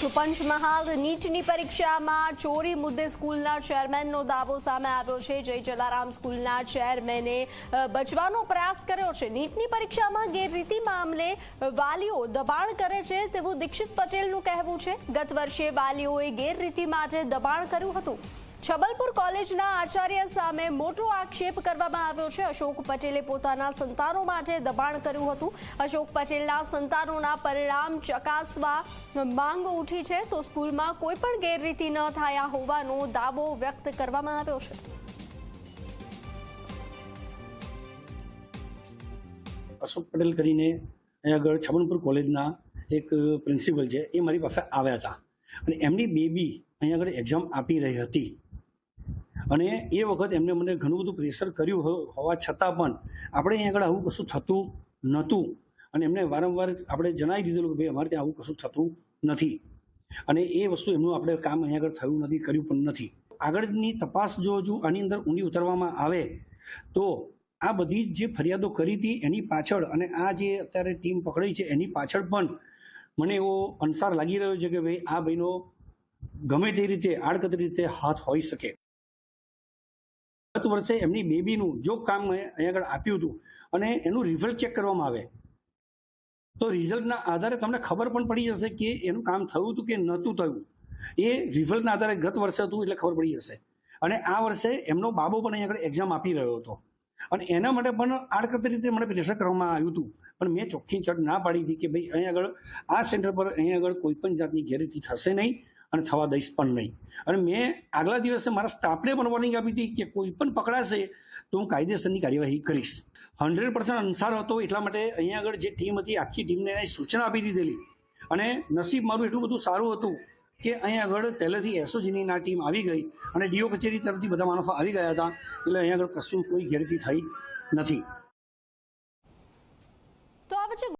તો પંચમહાલ નીટની પરીક્ષામાં ચોરી મુદ્દે સ્કૂલના ચેરમેનનો દાવો સામે આવ્યો છે. જય જલારામ, સ્કૂલના ચેરમેને બચવાનો પ્રયાસ કર્યો છે. નીટની પરીક્ષામાં ગેરરીતિ મામલે વાલીઓ દબાણ કરે છે તેવું દીક્ષિત પટેલનું કહેવું છે. ગત વર્ષે વાલીઓએ ગેરરીતિ માટે દબાણ કર્યું હતું. છબલપુર કોલેજના આચાર્ય સામે મોટો આક્ષેપ કરવામાં આવ્યો છે. અશોક પટેલે પોતાના સંતાનો માટે દબાણ કર્યું હતું. અશોક પટેલના સંતાનોના પરિણામ ચકાસવા માંગ ઉઠી છે. તો સ્કૂલમાં કોઈ પણ ગેરરીતિ ન થયા હોવાનો દાવો વ્યક્ત કરવામાં આવ્યો છે. અશોક પટેલ કરીને આગળ છબલપુર કોલેજના એક પ્રિન્સિપલ છે, એ મારી પાસે આવ્યા હતા. અને એમની બેબી અહીંયા આગળ એક્ઝામ આપી રહી હતી. અને એ વખત એમને મને ઘણું બધું પ્રેશર કર્યું હોવા છતાં પણ આપણે અહીં આગળ આવું કશું થતું નહોતું. અને એમને વારંવાર આપણે જણાવી દીધેલું કે ભાઈ, અમારે ત્યાં આવું કશું થતું નથી. અને એ વસ્તુ એમનું આપણે કામ અહીંયા આગળ થયું નથી, કર્યું પણ નથી. આગળની તપાસ જો હજુ આની અંદર ઊંડી ઉતરવામાં આવે, તો આ બધી જે ફરિયાદો કરી હતી એની પાછળ અને આ જે અત્યારે ટીમ પકડાઈ છે એની પાછળ પણ મને એવો અનસાર લાગી રહ્યો છે કે ભાઈ, આ ભાઈનો ગમે તે રીતે, આડકતરી રીતે હાથ હોઈ શકે. ગત વર્ષે એમની બેબીનું જો કામ અહીંયા આગળ આપ્યું હતું અને એનું રિઝલ્ટ ચેક કરવામાં આવે. તો રિઝલ્ટના આધારે તમને ખબર પણ પડી જશે કે એનું કામ થયું હતું કે નહોતું થયું. એ રિઝલ્ટના આધારે ગત વર્ષે હતું એટલે ખબર પડી જશે. અને આ વર્ષે એમનો બાબો પણ અહીંયા આગળ એક્ઝામ આપી રહ્યો હતો. અને એના માટે પણ આડકતરી રીતે મને પ્રેશર કરવામાં આવ્યું હતું. પણ મેં ચોખ્ખી ચડ ના પાડી હતી કે ભાઈ અહીંયા આગળ આ સેન્ટર પર અહીંયા આગળ કોઈ પણ જાતની ગેરરીતિ થશે નહીં. અને થવા દઈશ પણ નહીં. અને મેં આગલા દિવસે મારા સ્ટાફને પણ વોર્નિંગ આપી હતી કે કોઈ પણ પકડાશે તો હું કાયદેસરની કાર્યવાહી કરીશ. હંડ્રેડ પર્સન્ટ અનુસાર હતો એટલા માટે અહીંયા આગળ જે ટીમ હતી, આખી ટીમને સૂચના આપી દીધેલી. અને નસીબ મારું એટલું બધું સારું હતું કે અહીંયા આગળ પહેલેથી એસઓજીની ના ટીમ આવી ગઈ અને ડીઓ કચેરી તરફથી બધા માણસો આવી ગયા હતા. એટલે અહીંયા આગળ કશું કોઈ ગેરતી થઈ નથી.